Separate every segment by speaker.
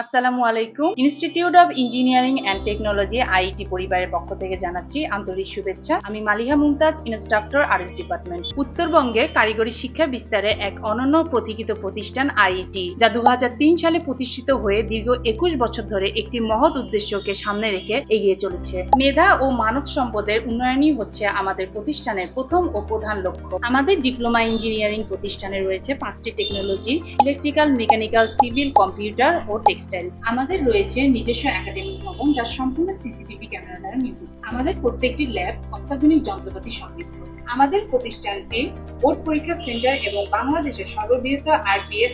Speaker 1: আসসালামু আলাইকুম। Institute of engineering and technology IT পরিবারের পক্ষ থেকে জানাচ্ছি আন্তরিক শুভেচ্ছা। আমি Maliha Mumtaz instructor RS department উত্তরবঙ্গে কারিগরি শিক্ষা বিস্তারে এক অনন্য প্রতীক্ষিত প্রতিষ্ঠান আইটি যা দু সালে প্রতিষ্ঠিত হয়ে দীর্ঘ একুশ বছর ধরে একটি মহৎ উদ্দেশ্যকে সামনে রেখে এগিয়ে চলেছে। মেধা ও মানব সম্পদের উন্নয়নই হচ্ছে আমাদের প্রতিষ্ঠানের প্রথম ও প্রধান লক্ষ্য। আমাদের ডিপ্লোমা ইঞ্জিনিয়ারিং প্রতিষ্ঠানে রয়েছে পাঁচটি technology, electrical, mechanical, civil, computer ও টেক্সটাইল আমাদের রয়েছে নিজস্ব একাডেমিক ভবন যা সম্পূর্ণ সিসিটিভি ক্যামেরা দ্বারা নিযুক্ত আমাদের প্রত্যেকটি ল্যাব অত্যাধুনিক যন্ত্রপাতি সমৃদ্ধ। আমাদের প্রতিষ্ঠানটি বোর্ড পরীক্ষা সেন্টার এবং বাংলাদেশের সর্ববৃহৎ আরবিএ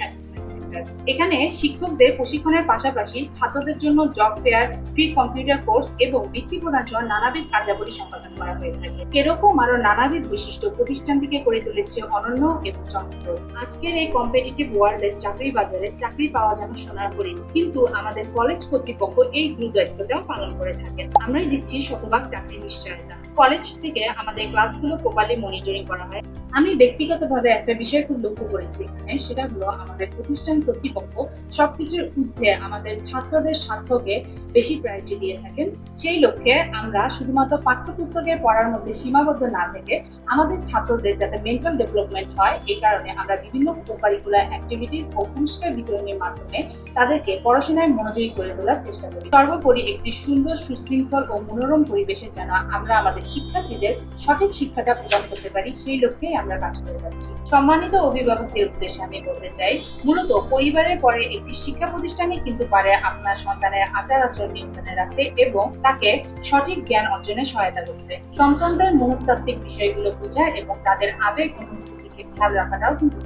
Speaker 1: এখানে শিক্ষকদের প্রশিক্ষণের পাশাপাশি ছাত্রদের জন্য job fair free computer course এবং বৃত্তি প্রদান সহ নানাবিধ কার্যাবলী সম্পাদন করা হয়ে থাকে। এরকম আরও নানাবিধ বৈশিষ্ট্য প্রতিষ্ঠানটিকে করে তুলেছে অনন্য এবং চমৎকার আজকের এই কম্পিটিটিভ ওয়ার্ল্ডের চাকরি বাজারে চাকরি পাওয়া যেন সোনার হরিণ, কিন্তু আমাদের কলেজ কর্তৃপক্ষ এই গুরু দায়িত্বটাও পালন করে থাকে। আমরাই দিচ্ছি শতভাগ চাকরি নিশ্চয়তা। কলেজ থেকে আমাদের ক্লাসগুলো প্রপারলি মনিটরিং করা হয়। আমি ব্যক্তিগতভাবে একটা বিষয় খুব লক্ষ্য করেছি এখানে, সেটা হলো আমাদের প্রতিষ্ঠান কর্তৃপক্ষ সবকিছুর ঊর্ধ্বে আমাদের ছাত্রদের স্বার্থকে বেশি প্রায়োরিটি দিয়ে থাকেন। সেই লক্ষ্যে আমরা শুধুমাত্র পাঠ্যপুস্তকের পড়ার মধ্যে সীমাবদ্ধ না থেকে আমাদের ছাত্রদের যাতে মেন্টাল ডেভেলপমেন্ট হয় এই কারণে আমরা বিভিন্ন কোকারিকুলার অ্যাক্টিভিটিস ও পুরস্কার বিতরণের মাধ্যমে তাদেরকে পড়াশোনায় মনোযোগী করে তোলার চেষ্টা করি। সর্বোপরি একটি সুন্দর, সুশৃঙ্খল ও মনোরম পরিবেশে যেন আমরা আমাদের শিক্ষার্থীদের সঠিক শিক্ষাটা প্রদান করতে পারি, সেই লক্ষ্যেই আমরা কাজ করে যাচ্ছি। সম্মানিত অভিভাবকদের উদ্দেশ্যে আমি বলতে চাই, মূলত পরিবারের পরে একটি শিক্ষা প্রতিষ্ঠানই কিন্তু পারে আপনার সন্তানের আচার আচরণ নিয়ন্ত্রণে রাখতে এবং তাকে সঠিক জ্ঞান অর্জনে সহায়তা করতে। সন্তানদের মনস্তাত্ত্বিক বিষয়গুলো বোঝা এবং তাদের আবেগ অনুভূতিকে খেয়াল রাখাটাও কিন্তু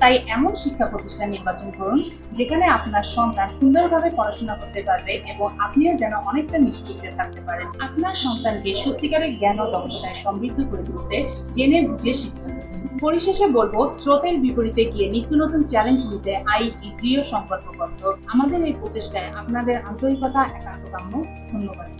Speaker 1: তাই এমন শিক্ষা প্রতিষ্ঠান নির্বাচন করুন, যেখানে আপনার সন্তান সুন্দরভাবে পড়াশোনা করতে পারবে এবং আপনিও যেন অনেকটা নিশ্চিন্তে থাকতে পারেন। আপনার সন্তানকে সত্যিকারের জ্ঞান ও দক্ষতায় সমৃদ্ধ করে তুলতে জেনে বুঝে শিক্ষা পরিশেষে বলব, স্রোতের বিপরীতে গিয়ে নিত্য নতুন চ্যালেঞ্জ নিতে আইটি দৃঢ় সংকল্পবদ্ধ আমাদের এই প্রচেষ্টায় আপনাদের আন্তরিকতা একান্ত ধন্যবাদ।